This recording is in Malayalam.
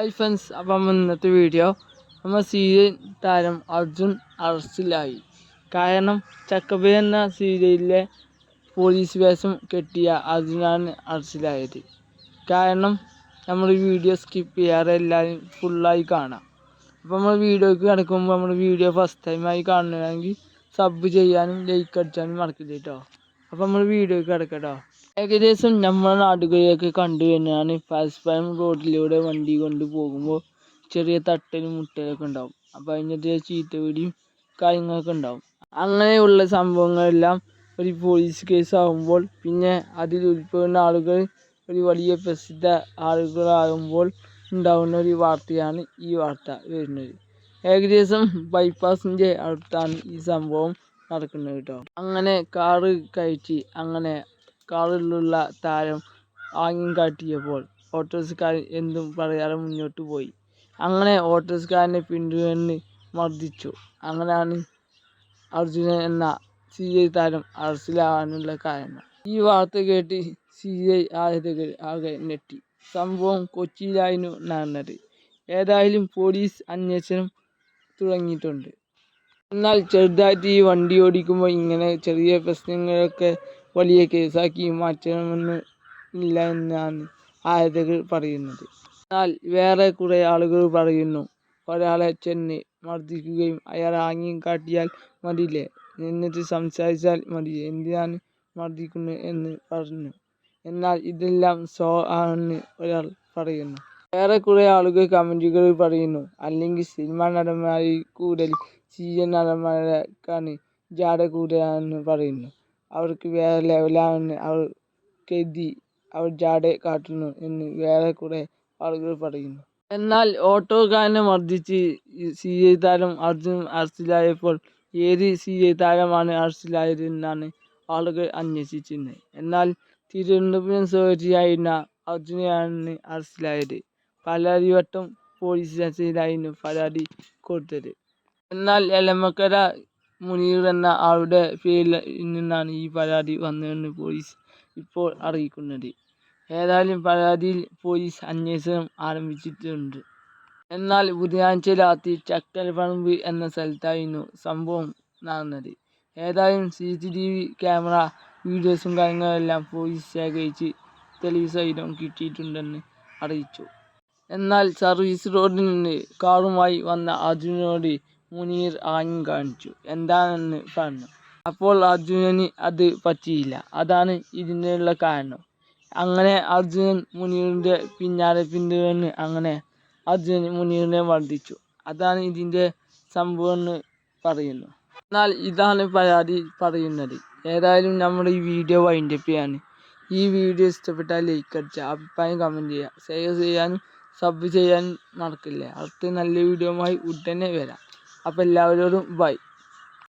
ഹായ് ഫ്രണ്ട്സ് അപ്പം ഇന്നത്തെ വീഡിയോ നമ്മൾ സീരിയൽ താരം അർജുൻ അറസ്റ്റിലായി. കാരണം ചക്കബി എന്ന സീരിയലിലെ പോലീസ് വേഷം കെട്ടിയ അർജുനാണ് അറസ്റ്റിലായത്. കാരണം നമ്മൾ വീഡിയോ സ്കിപ്പ് ചെയ്യാതെ എല്ലാവരും ഫുള്ളായി കാണാം. അപ്പോൾ നമ്മൾ വീഡിയോയ്ക്ക് കിടക്കുമ്പോൾ നമ്മൾ വീഡിയോ ഫസ്റ്റ് ടൈമായി കാണുകയാണെങ്കിൽ സബ് ചെയ്യാനും ലൈക്ക് അടിച്ചാനും മറക്കില്ല കേട്ടോ അപ്പോൾ നമ്മൾ വീഡിയോക്ക് കിടക്കട്ടോ. ഏകദേശം നമ്മുടെ നാടുകളിലൊക്കെ കണ്ടുവരുന്നതാണ് പരസ്പരം റോഡിലൂടെ വണ്ടി കൊണ്ട് പോകുമ്പോൾ ചെറിയ തട്ടലും മുട്ടലൊക്കെ ഉണ്ടാവും. അപ്പൊ അതിന്റെ ചീത്ത വിളിയും കാര്യങ്ങളൊക്കെ ഉണ്ടാവും. അങ്ങനെയുള്ള സംഭവങ്ങളെല്ലാം ഒരു പോലീസ് കേസ് ആകുമ്പോൾ പിന്നെ അതിൽ ഉൾപ്പെടുന്ന ആളുകൾ ഒരു വലിയ പ്രസിദ്ധ ആളുകളാകുമ്പോൾ ഉണ്ടാകുന്ന ഒരു വാർത്തയാണ് ഈ വാർത്ത വരുന്നത്. ഏകദേശം ബൈപ്പാസിന്റെ അടുത്താണ് ഈ സംഭവം. നടക്കുന്നത് കേട്ടോ. അങ്ങനെ കാറ് കയറ്റി അങ്ങനെ കാറിലുള്ള താരം ആംഗ്യം കാട്ടിയപ്പോൾ ഓട്ടോറിക്ഷക്കാരൻ എന്തും പറയാതെ മുന്നോട്ട് പോയി. അങ്ങനെ ഓട്ടോറിക്ഷക്കാരനെ പിന്തുടർന്ന് മർദ്ദിച്ചു. അങ്ങനെയാണ് അർജുനൻ എന്ന സി ഐ താരം അറസ്റ്റിലാവാനുള്ള കാരണം. ഈ വാർത്ത കേട്ട് സി ഐ ആരാധകർ ആകെ ഞെട്ടി. സംഭവം കൊച്ചിയിലായിരുന്നു നടന്നത്. ഏതായാലും പോലീസ് അന്വേഷണം തുടങ്ങിയിട്ടുണ്ട്. എന്നാൽ ചെറുതായിട്ട് ഈ വണ്ടി ഓടിക്കുമ്പോൾ ഇങ്ങനെ ചെറിയ പ്രശ്നങ്ങളൊക്കെ വലിയ കേസാക്കി മാറ്റണമെന്ന് ഇല്ല എന്നാണ് ആരാധകർ പറയുന്നത്. എന്നാൽ വേറെ കുറേ ആളുകൾ പറയുന്നു ഒരാളെ ചെന്ന് മർദ്ദിക്കുകയും അയാൾ ആംഗ്യം കാട്ടിയാൽ മതിയില്ലേ? എന്നിട്ട് സംസാരിച്ചാൽ മതി എന്തിനാണ് മർദ്ദിക്കുന്നത് എന്ന് പറഞ്ഞു. എന്നാൽ ഇതെല്ലാം സോ ആണെന്ന് ഒരാൾ പറയുന്നു. വേറെ കുറേ ആളുകൾ കമന്റുകൾ പറയുന്നു. അല്ലെങ്കിൽ സിനിമാ നടന്മാരിൽ കൂടുതൽ സീരിയൽ നടന്മാരെക്കാണ് ജാട കൂടുതലാണെന്ന് പറയുന്നു. അവർക്ക് വേറെ ലെവലാണെന്ന് അവർ കരുതി അവർ ജാഡ കാട്ടുന്നു എന്ന് വേറെ കുറേ ആളുകൾ പറയുന്നു. എന്നാൽ ഓട്ടോക്കാരനെ മർദ്ദിച്ച് സി എ താരം അർജുൻ അറസ്റ്റിലായപ്പോൾ ഏത് സി എ താരമാണ് അറസ്റ്റിലായതെന്നാണ് ആളുകൾ അന്വേഷിച്ചിരുന്നത്. എന്നാൽ തിരുവനന്തപുരം സ്വദേശിയായിരുന്ന അർജുനെയാണ് അറസ്റ്റിലായത് പാലാരിവട്ടം പോലീസ് സ്റ്റേഷനിലായിരുന്നു പരാതി കൊടുത്തത്. എന്നാൽ എലമക്കര മുനീർ എന്ന ആളുടെ പേരിൽ നിന്നാണ് ഈ പരാതി വന്നതെന്ന് പോലീസ് ഇപ്പോൾ അറിയിക്കുന്നത്. ഏതായാലും പരാതിയിൽ പോലീസ് അന്വേഷണം ആരംഭിച്ചിട്ടുണ്ട്. എന്നാൽ ബുധനാഴ്ച രാത്രി ചക്കരപ്പറമ്പ് എന്ന സ്ഥലത്തായിരുന്നു സംഭവം നടന്നത്. ഏതായാലും C C T V camera വീഡിയോസും കാര്യങ്ങളെല്ലാം പോലീസ് ശേഖരിച്ച് തെളിവ് സഹിതം കിട്ടിയിട്ടുണ്ടെന്ന് അറിയിച്ചു. എന്നാൽ സർവീസ് റോഡിൽ നിന്ന് കാറുമായി വന്ന അർജുനോട് മുനീർ ആംഗ്യം കാണിച്ചു. എന്താണെന്ന് പറഞ്ഞു. അപ്പോൾ അർജുനന് അത് പറ്റിയില്ല. അതാണ് ഇതിനുള്ള കാരണം. അങ്ങനെ അർജുനൻ മുനീറിന്റെ പിന്നാലെ പിന്തുടർന്ന് അങ്ങനെ അർജുനൻ മുനീറിനെ വർദ്ധിച്ചു അതാണ് ഇതിന്റെ സംഭവം എന്ന് പറയുന്നു. എന്നാൽ ഇതാണ് പരാതി പറയുന്നത്. ഏതായാലും നമ്മുടെ ഈ വീഡിയോ വൈൻഡപ്പ് ചെയ്യാണ് ഈ വീഡിയോ ഇഷ്ടപ്പെട്ടാൽ ലൈക്ക് അടിച്ച് അഭിപ്രായം കമന്റ് ചെയ്യുക. ഷെയർ ചെയ്യാനും സബ് ചെയ്യാൻ മറക്കില്ല അടുത്ത നല്ല വീഡിയോയുമായി ഉടനെ വരാം. അപ്പോൾ എല്ലാവരോടും ബൈ